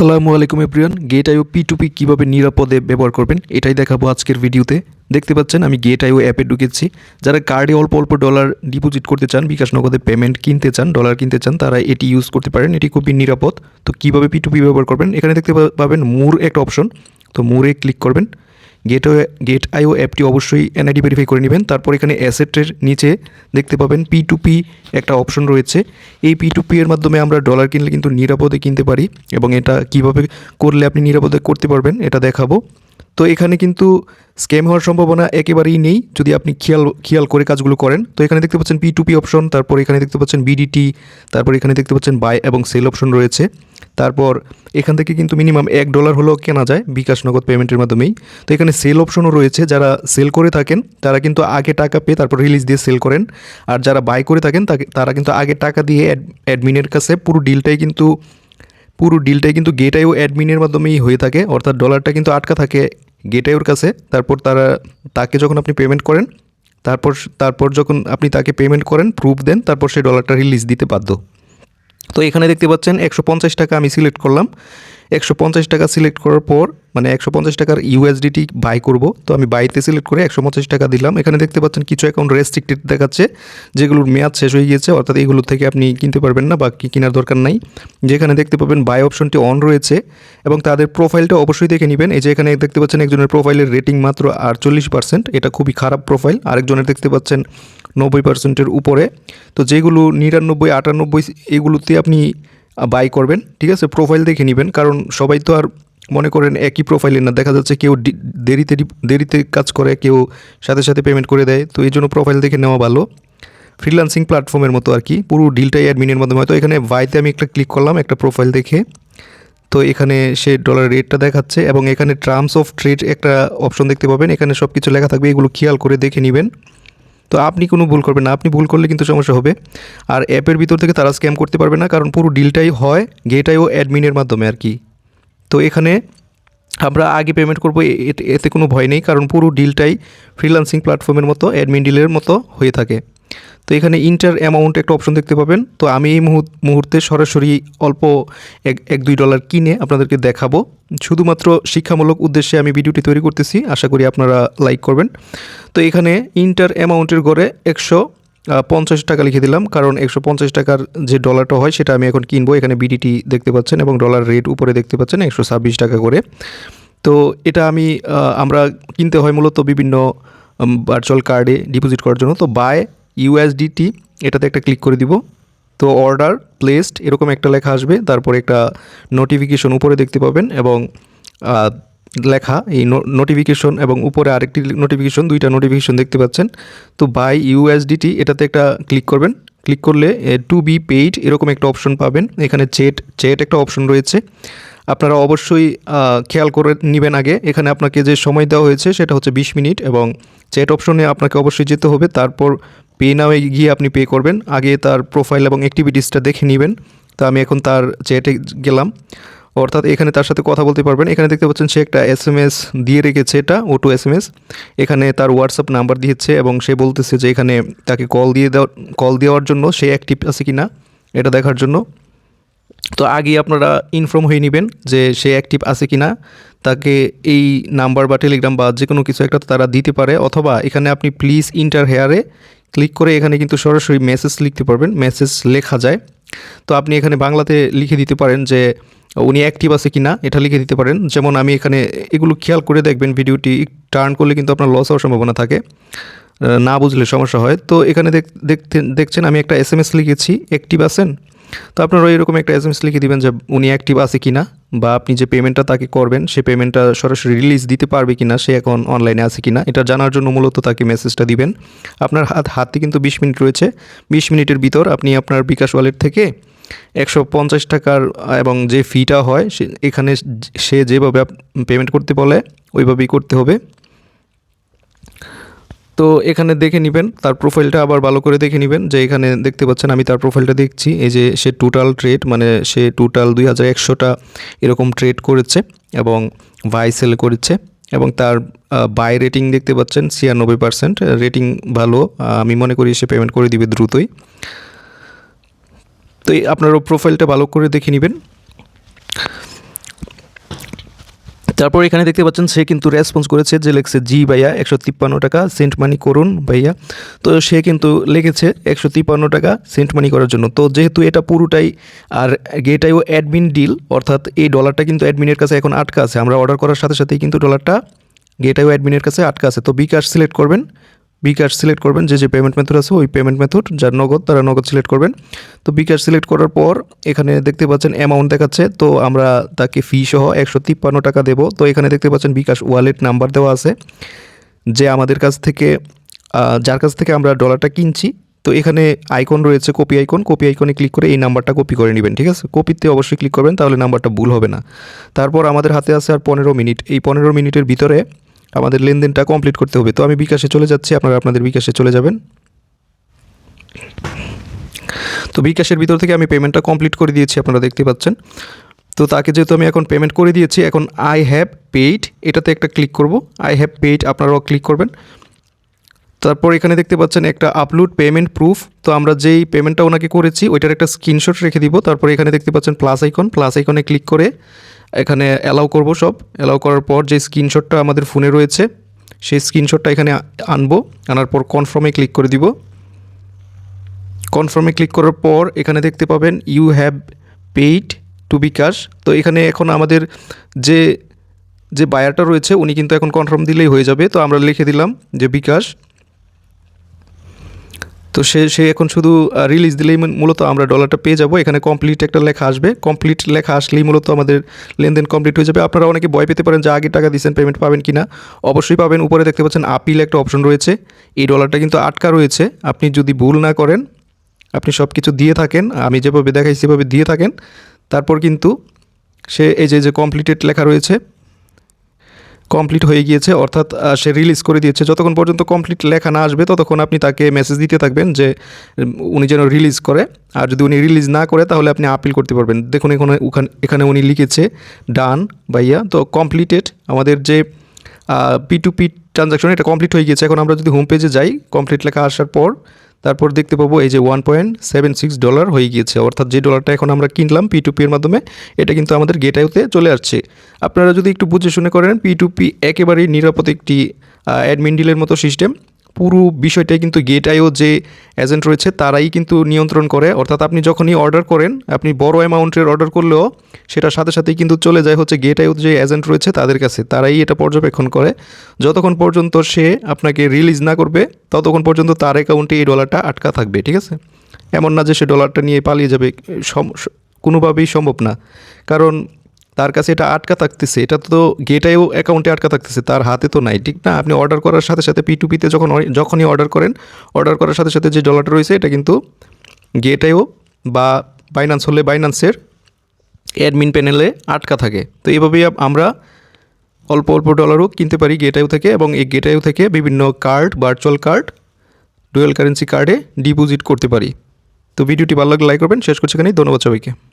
আসসালামু আলাইকুম এপ্রিয়ান Gate IO P to P কীভাবে নিরাপদে ব্যবহার করবেন, এটাই দেখাবো আজকের ভিডিওতে। দেখতে পাচ্ছেন, আমি গেট আইও অ্যাপে ঢুকেছি। যারা কার্ডে অল্প অল্প ডলার ডিপোজিট করতে চান, বিকাশ নগদে পেমেন্ট কিনতে চান ডলার কিনতে চান, তারা এটি ইউজ করতে পারেন। এটি খুবই নিরাপদ। তো কীভাবে পি টু পি ব্যবহার করবেন, এখানে দেখতে পাবেন মুর একটা অপশন তো মুরে ক্লিক করবেন। গেট গেট আইও অ্যাপটি অবশ্যই এনআইডি ভেরিফাই করে নেবেন। তারপর এখানে অ্যাসেটের নিচে দেখতে পাবেন পি টু পি একটা অপশন রয়েছে। এই পি টু পি এর মাধ্যমে আমরা ডলার কিনলে কিন্তু নিরাপদে কিনতে পারি এবং এটা কীভাবে করলে আপনি নিরাপদে করতে পারবেন, এটা দেখাবো। তো এখানে কিন্তু স্ক্যাম হওয়ার সম্ভাবনা একেবারেই নেই। যদি আপনি খেয়াল খেয়াল করে কাজগুলো করেন, তো এখানে দেখতে পাচ্ছেন পি টু পি অপশন তারপর এখানে দেখতে পাচ্ছেন বিডিটি তারপর এখানে দেখতে পাচ্ছেন বাই এবং সেল অপশন রয়েছে। তারপর এখান থেকে কিন্তু মিনিমাম এক ডলার হলেও কেনা যায়, বিকাশ নগদ পেমেন্টের মাধ্যমেই। তো এখানে সেল অপশনও রয়েছে, যারা সেল করে থাকেন, তারা কিন্তু আগে টাকা পেয়ে তারপর রিলিজ দিয়ে সেল করেন। আর যারা বাই করে থাকেন তারা কিন্তু আগে টাকা দিয়ে অ্যাডমিনের কাছে পুরো ডিলটাই কিন্তু পুরো ডিলটাই কিন্তু গেটাইও অ্যাডমিনের মাধ্যমেই হয়ে থাকে, অর্থাৎ ডলারটা কিন্তু আটকা থাকে গেটাইওর কাছে। তারপর তারা, তাকে যখন আপনি পেমেন্ট করেন, তারপর তারপর যখন আপনি তাকে পেমেন্ট করেন প্রুফ দেন, তারপর সেই ডলারটা রিলিজ দিতে বাধ্য। তো এখানে দেখতে পাচ্ছেন, একশো পঞ্চাশ টাকা আমি সিলেক্ট করলাম। একশো পঞ্চাশ টাকা সিলেক্ট করার পর মানে একশো পঞ্চাশ টাকার ইউএসডিটি বাই করব। তো আমি বাইতে সিলেক্ট করে একশো পঞ্চাশ টাকা দিলাম। এখানে দেখতে পাচ্ছেন কিছু অ্যাকাউন্ট রেস্ট্রিক্টেড দেখাচ্ছে, যেগুলোর মেয়াদ শেষ হয়ে গিয়েছে। অর্থাৎ এগুলো থেকে আপনি কিনতে পারবেন না বা কেনার দরকার নাই। যেখানে দেখতে পাবেন বাই অপশনটি অন রয়েছে এবং তাদের প্রোফাইলটা অবশ্যই দেখে নেবেন। এই যে এখানে দেখতে পাচ্ছেন একজনের প্রোফাইলের রেটিং মাত্র আটচল্লিশ এটা খুবই খারাপ প্রোফাইল আরেকজনের দেখতে পাচ্ছেন নব্বই পার্সেন্টের উপরে। তো যেগুলো নিরানব্বই, আটানব্বই এগুলোতে আপনি বাই করবেন। ঠিক আছে? প্রোফাইল দেখে নেবেন। কারণ সবাই তো আর মনে করেন একই প্রোফাইলের না, দেখা যাচ্ছে কেউ দেরিতে দেরিতে কাজ করে, কেউ সাথে সাথে পেমেন্ট করে দেয়। তো এই জন্য প্রোফাইল দেখে নেওয়া ভালো। ফ্রিলান্সিং প্ল্যাটফর্মের মতো আর কি। পুরো ডিলটাই অ্যাডমিনের মাধ্যমে। হয়তো এখানে বাইতে আমি একটা ক্লিক করলাম, একটা প্রোফাইল দেখে। তো এখানে সে ডলার রেটটা দেখাচ্ছে এবং এখানে টার্মস অফ ট্রেড একটা অপশন দেখতে পাবেন। এখানে সব কিছু লেখা থাকবে, এগুলো খেয়াল করে দেখে নেবেন। তো আপনি কোনো ভুল করবেন না। আপনি ভুল করলে কিন্তু সমস্যা হবে। আর অ্যাপের ভিতর থেকে তারা স্ক্যাম করতে পারবে না, কারণ পুরো ডিলটাই হয় গেটাইও অ্যাডমিনের মাধ্যমে আর কি। তো এখানে আমরা আগে পেমেন্ট করব এতে- কোনো ভয় নেই, কারণ পুরো ডিলটাই ফ্রিল্যান্সিং প্ল্যাটফর্মের মতো অ্যাডমিন ডিলের মতো হয়ে থাকে। তো এখানে ইন্টার অ্যামাউন্ট একটা অপশন দেখতে পাবেন। তো আমি এই মুহূর্তে সরাসরি অল্প এক এক, দুই ডলার কিনে আপনাদেরকে দেখাবো। শুধুমাত্র শিক্ষামূলক উদ্দেশ্যে আমি ভিডিওটি তৈরি করতেছি, আশা করি আপনারা লাইক করবেন। তো এখানে ইন্টার অ্যামাউন্টের গড়ে একশো পঞ্চাশ টাকা লিখে দিলাম, কারণ একশো পঞ্চাশ টাকার যে ডলারটা হয় সেটা আমি এখন কিনবো। এখানে বিডিটি দেখতে পাচ্ছেন এবং ডলার রেট উপরে দেখতে পাচ্ছেন, একশো ছাব্বিশ টাকা করে। তো এটা আমি আমরা কিনতে হয় মূলত বিভিন্ন ভার্চুয়াল কার্ডে ডিপোজিট করার জন্য। তো বাই ইউএসডিটি এটাতে একটা ক্লিক করে দিব। তো অর্ডার প্লেসড এরকম একটা লেখা আসবে। তারপর একটা নোটিফিকেশন উপরে দেখতে পাবেন এবং লেখা, এই নোটিফিকেশন এবং উপরে আরেকটি নোটিফিকেশন দুইটা নোটিফিকেশন দেখতে পাচ্ছেন। তো বাই ইউএসডিটি এটাতে একটা ক্লিক করবেন। ক্লিক করলে টু বি পেইড এরকম একটা অপশন পাবেন। এখানে চেট চেট একটা অপশন রয়েছে। আপনারা অবশ্যই খেয়াল করে নেবেন আগে। এখানে আপনাকে যে সময় দেওয়া হয়েছে, সেটা হচ্ছে বিশ মিনিট এবং চ্যাট অপশনে আপনাকে অবশ্যই যেতে হবে। তারপর পে নামে গিয়ে আপনি পে করবেন। আগে তার প্রোফাইল এবং অ্যাক্টিভিটিসটা দেখে নেবেন। তো আমি এখন তার চ্যাটে গেলাম। অর্থাৎ এখানে তার সাথে কথা বলতে পারবেন। এখানে দেখতে পাচ্ছেন সে একটা এস এম এস দিয়ে রেখেছে এটা ওটু এস এম এস এখানে তার হোয়াটসঅ্যাপ নাম্বার দিয়েছে এবং সে বলতেছে যে এখানে তাকে কল দিয়ে দেওয়া কল দেওয়ার জন্য সে অ্যাক্টিভ আছে কি না এটা দেখার জন্য। তো আগে আপনারা ইনফর্ম হয়ে নেবেন যে সে অ্যাক্টিভ আছে কি না তাকে এই নাম্বার বা টেলিগ্রাম বা যে কোনো কিছু একটা তারা দিতে পারে অথবা এখানে আপনি প্লিজ ইন্টার হেয়ারে ক্লিক করে এখানে কিন্তু সরাসরি মেসেজ লিখতে পারবেন। মেসেজ লেখা যায়। তো আপনি এখানে বাংলাতে লিখে দিতে পারেন যে উনি অ্যাক্টিভ আছে কি না এটা লিখে দিতে পারেন। যেমন আমি এখানে এগুলো খেয়াল করে দেখবেন ভিডিওটি টার্ন করলে কিন্তু আপনার লস হওয়ার সম্ভাবনা থাকে। না বুঝলে সমস্যা হয়। তো এখানে দেখ- দেখতে, দেখছেন আমি একটা এস এম এস লিখেছি অ্যাক্টিভ আছেন? তো আপনারা এরকম একটা এস এম এস লিখে দিবেন যে উনি অ্যাক্টিভ আছে কি না বা আপনি যে পেমেন্টটা তাকে করবেন, সে পেমেন্টটা সরাসরি রিলিজ দিতে পারবে কি না সে এখন অনলাইনে আছে কি না এটা জানার জন্য মূলত তাকে মেসেজটা দিবেন। আপনার হাত হাতে কিন্তু বিশ মিনিট রয়েছে। বিশ মিনিটের ভিতর আপনি আপনার বিকাশ ওয়ালেট থেকে একশো পঞ্চাশ টাকার, এবং যে ফিটা হয় এখানে সে যেভাবে পেমেন্ট করতে বলে, ওইভাবেই করতে হবে। তো এখানে দেখে নেবেন, তার প্রোফাইলটা আবার ভালো করে দেখে নেবেন, যে এখানে দেখতে পাচ্ছেন, আমি তার প্রোফাইলটা দেখছি, এই যে সে টোটাল ট্রেড মানে সে টোটাল দুই হাজার একশোটা এরকম ট্রেড করেছে, এবং বাই সেল করেছে, এবং তার বাই রেটিং দেখতে পাচ্ছেন ছিয়ানব্বই পার্সেন্ট রেটিং ভালো আমি মনে করি সে পেমেন্ট করে দিবে দ্রুতই। তো এই আপনারও প্রোফাইলটা ভালো করে দেখে নেবেন। তারপর এখানে দেখতে পাচ্ছেন, সে কিন্তু রেসপন্স করেছে যে লিখছে, জি ভাইয়া, একশো তিপ্পান্ন টাকা সেন্ট মানি করুন ভাইয়া। তো সে কিন্তু লিখেছে, একশো তিপ্পান্ন টাকা সেন্ট মানি করার জন্য। তো যেহেতু এটা পুরোটাই, আর গেটাইও অ্যাডমিন ডিল অর্থাৎ এই ডলারটা কিন্তু অ্যাডমিনের কাছে এখন আটকা আছে। আমরা অর্ডার করার সাথে সাথেই কিন্তু ডলারটা গেটাইও অ্যাডমিনের কাছে আটকা আছে। তো বিকাশ সিলেক্ট করবেন। বিকাশ সিলেক্ট করবেন, যে যে পেমেন্ট মেথড আছে, ওই পেমেন্ট মেথড যার নগদ, তারা নগদ সিলেক্ট করবেন। তো বিকাশ সিলেক্ট করার পর, এখানে দেখতে পাচ্ছেন অ্যামাউন্ট দেখাচ্ছে, তো আমরা তাকে ফি সহ একশো তিপ্পান্ন টাকা দেবো। তো এখানে দেখতে পাচ্ছেন বিকাশ ওয়ালেট নাম্বার দেওয়া আছে, যে আমাদের কাছ থেকে যার কাছ থেকে আমরা ডলারটা কিনছি। তো এখানে আইকন রয়েছে কপি আইকন কপি আইকনে ক্লিক করে এই নাম্বারটা কপি করে নেবেন, ঠিক আছে? কপিতে অবশ্যই ক্লিক করবেন, তাহলে নাম্বারটা ভুল হবে না। তারপর আমাদের হাতে আছে আর পনেরো মিনিট। এই পনেরো মিনিটের ভিতরে আমাদের লেনদেনটা কমপ্লিট করতে হবে। তো আমি বিকাশে চলে যাচ্ছি, আপনারা আপনাদের বিকাশে চলে যাবেন। তো বিকাশের ভিতর থেকে আমি পেমেন্টটা কমপ্লিট করে দিয়েছি, আপনারা দেখতে পাচ্ছেন। তো তাকে যেহেতু আমি এখন পেমেন্ট করে দিয়েছি, এখন আই হ্যাভ পেইড এটাতে একটা ক্লিক করব। আই হ্যাভ পেইড আপনারাও ক্লিক করবেন। তারপর এখানে দেখতে পাচ্ছেন একটা আপলোড পেমেন্ট প্রুফ তো আমরা যেই পেমেন্টটা ওনাকে করেছি, ওইটার একটা স্ক্রিনশট রেখে দিব। তারপর এখানে দেখতে পাচ্ছেন প্লাস আইকন প্লাস আইকনে ক্লিক করে এখানে অ্যালাউ করব সব। অ্যালাউ করার পর যে স্ক্রিনশটটা আমাদের ফোনে রয়েছে, সেই স্ক্রিনশটটা এখানে আনব। আনার পর কনফার্মে ক্লিক করে দিব। কনফার্মে ক্লিক করার পর এখানে দেখতে পাবেন you have paid to bKash তো এখানে এখন আমাদের যে যে বায়ারটা রয়েছে, উনি কিন্তু এখন কনফার্ম দিলেই হয়ে যাবে। তো আমরা লিখে দিলাম যে বিকাশ তো সে সে এখন শুধু রিলিজ দিলেই মূলত আমরা ডলারটা পেয়ে যাব। এখানে কমপ্লিট একটা লেখা আসবে। কমপ্লিট লেখা আসলেই মূলত আমাদের লেনদেন কমপ্লিট হয়ে যাবে। আপনারা অনেকে ভয় পেতে পারেন যে আগে টাকা দিয়েছেন পেমেন্ট পাবেন কি না অবশ্যই পাবেন। উপরে দেখতে পাচ্ছেন আপিল একটা অপশন রয়েছে। এই ডলারটা কিন্তু আটকা রয়েছে। আপনি যদি ভুল না করেন, আপনি সব কিছু দিয়ে থাকেন। আমি যেভাবে দেখাই, সেভাবে দিয়ে থাকেন। তারপর কিন্তু সে, এই যে যে কমপ্লিটেড লেখা রয়েছে কমপ্লিট হয়ে গিয়েছে, অর্থাৎ সে রিলিজ করে দিয়েছে। যতক্ষণ পর্যন্ত কমপ্লিট লেখা না আসবে, ততক্ষণ আপনি তাকে মেসেজ দিতে থাকবেন যে উনি যেন রিলিজ করে। আর যদি উনি রিলিজ না করে, তাহলে আপনি আপিল করতে পারবেন। দেখুন, এখানে এখানে উনি লিখেছে ডান ভাইয়া। তো কমপ্লিটেড আমাদের যে পি টু পি ট্রানজাকশন এটা কমপ্লিট হয়ে গিয়েছে। এখন আমরা যদি হোম পেজে যাই কমপ্লিট লেখা আসার পর তারপর দেখতে পাবো এই যে one point seven six dollar হয়ে গিয়েছে। অর্থাৎ যে ডলারটা এখন আমরা কিনলাম পি টু পির মাধ্যমে, এটা কিন্তু আমাদের গেটাইতে চলে আসছে। আপনারা যদি একটু বুঝে শুনে করেন পি টু পি একেবারেই নিরাপদ একটি অ্যাডমিন ডিলের মতো সিস্টেম পুরো বিষয়টাই কিন্তু গেট আইও যে এজেন্ট রয়েছে, তারাই কিন্তু নিয়ন্ত্রণ করে। অর্থাৎ আপনি যখনই অর্ডার করেন, আপনি বড় অ্যামাউন্টের অর্ডার করলেও সেটার সাথে সাথেই কিন্তু চলে যায় হচ্ছে গেট আইও যে এজেন্ট রয়েছে তাদের কাছে। তারাই এটা পর্যবেক্ষণ করে। যতক্ষণ পর্যন্ত সে আপনাকে রিলিজ না করবে, ততক্ষণ পর্যন্ত তার অ্যাকাউন্টে এই ডলারটা আটকা থাকবে, ঠিক আছে? এমন না যে সে ডলারটা নিয়ে পালিয়ে যাবে কোনোভাবেই সম্ভব না। কারণ তার কাছে এটা আটকা থাকতেছে, এটা তো গেটাইও অ্যাকাউন্টে আটকা থাকতেছে, তার হাতে তো নাই, ঠিক না? আপনি অর্ডার করার সাথে সাথে পি টু পিতে যখন যখনই অর্ডার করেন অর্ডার করার সাথে সাথে যে ডলারটা রয়েছে, এটা কিন্তু গেটাইও বা বাইনান্স হলে বাইনান্সের অ্যাডমিন প্যানেলে আটকা থাকে। তো এভাবেই আপ- আমরা অল্প অল্প ডলারও কিনতে পারি গেটাইও থেকে এবং এই গেটাইও থেকে বিভিন্ন card virtual card dual currency কার্ডে ডিপোজিট করতে পারি। তো ভিডিওটি ভালো লাগলে লাইক করবেন, শেষ করছি এখানেই, ধন্যবাদ সবাইকে।